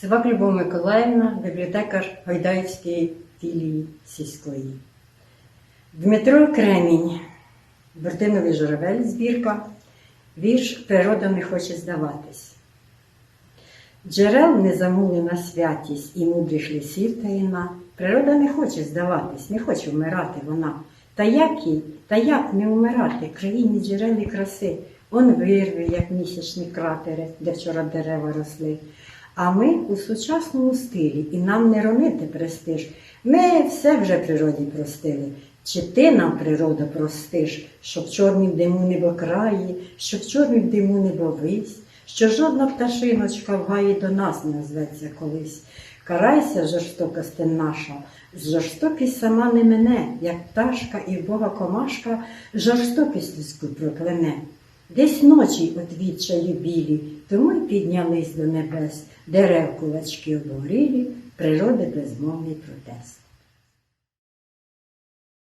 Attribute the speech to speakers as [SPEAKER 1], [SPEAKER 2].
[SPEAKER 1] Сивак Любов Миколаївна, бібліотекар Гайдаївської філії сільської. Дмитро Кремінь, Бертиновий журавель, збірка, вірш Природа не хоче здаватись. Джерел незамулена святість і мудрих лісів таїна. Природа не хоче здаватись, не хоче вмирати вона. Та як їй, та як не вмирати, країні джерел і краси, он вирви, як місячні кратери, де вчора дерева росли. А ми у сучасному стилі, і нам не ронити престиж. Ми все вже природі простили. Чи ти нам, природа, простиш, що в чорнім диму небокраї, що в чорнім диму небовись, що жодна пташиночка в гаї до нас не зветься колись. Карайся, жорстокости наша, жорстокість сама не мене, як пташка і в Бога комашка жорстокість людську проклене. Десь ночі от білі, тому й піднялись до небес, дерев кулачки обгорілі, природи безмовний протест.